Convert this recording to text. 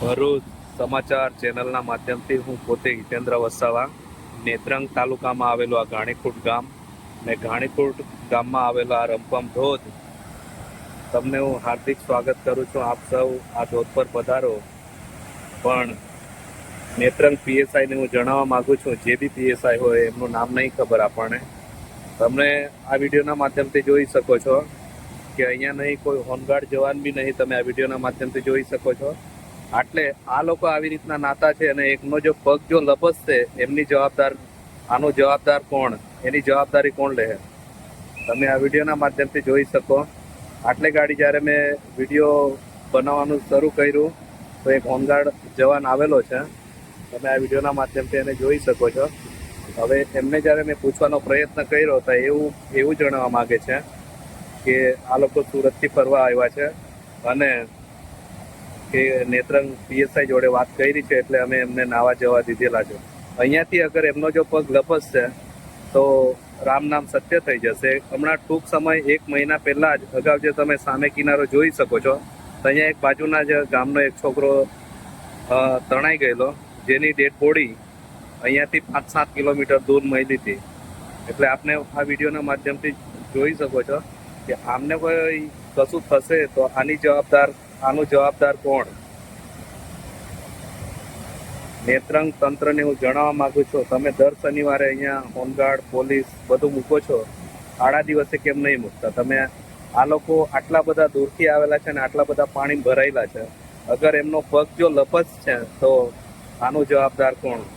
ભરૂચ સમાચાર ચેનલના માધ્યમથી હું પોતે હિતેન્દ્ર વસાવા, નેત્રંગ તાલુકામાં આવેલું આ ગાણીખૂટ ગામ ને ગાણીખૂટ ગામમાં આવેલો આ રમપમ ધોધ. તમને હું હાર્દિક સ્વાગત કરું છું. આપ સૌ આ ધોધ પર પધારો. પણ નેત્રંગ પીએસઆઈને હું જણાવવા માંગુ છું, જે બી પીએસઆઈ હોય એમનું નામ નહીં ખબર આપણને. તમને આ વિડીયોના માધ્યમથી જોઈ શકો છો કે અહીંયા નહીં કોઈ હોમગાર્ડ જવાન બી નહીં, તમે આ વિડીયોના માધ્યમથી જોઈ શકો છો. આટલે આ લોકો આવી રીતના નાતા છે અને એકનો જો પગ જો લપસશે, એમની જવાબદાર, આનો જવાબદાર કોણ? એની જવાબદારી કોણ લે? તમે આ વિડીયોના માધ્યમથી જોઈ શકો. આટલે ગાડી જ્યારે મેં વીડિયો બનાવવાનું શરૂ કર્યું, તો એક હોમગાર્ડ જવાન આવેલો છે. તમે આ વિડીયોના માધ્યમથી એને જોઈ શકો છો. હવે એમને જ્યારે મેં પૂછવાનો પ્રયત્ન કર્યો, તો એવું એવું જણાવવા માગે છે કે આ લોકો સુરતથી ફરવા આવ્યા છે અને કે નેત્રંગ પીએસઆઈ જોડે વાત કરી છે એટલે અમે એમને નાવા જવા દીધેલા છે. અહીંયાથી અગર એમનો જો પગ લપસશે, તો રામ નામ સત્ય થઈ જશે. હમણાં ટૂંક સમય, એક મહિના પહેલા જ અગાઉ જે તમે સામે કિનારો જોઈ શકો છો, તો અહીંયા એક બાજુના જ ગામનો એક છોકરો તણાઈ ગયેલો, જેની ડેડ બોડી અહીંયાથી પાંચ સાત કિલોમીટર દૂર મળી હતી. એટલે આપને આ વિડીયોના માધ્યમથી જોઈ શકો છો કે આમને કોઈ કશું થશે તો આની જવાબદાર આનું જવાબદાર કોણ? નેત્રંગ તંત્રને હું જણાવવા માંગુ છું, તમે દર શનિવારે અહીંયા હોમગાર્ડ, પોલીસ બધું મૂકો છો. આડા દિવસે કેમ નહીં મૂકતા? તમે આ લોકો આટલા બધા દૂરથી આવેલા છે ને આટલા બધા પાણી ભરાયેલા છે. અગર એમનો પગ જો લપસ છે, તો આનું જવાબદાર કોણ?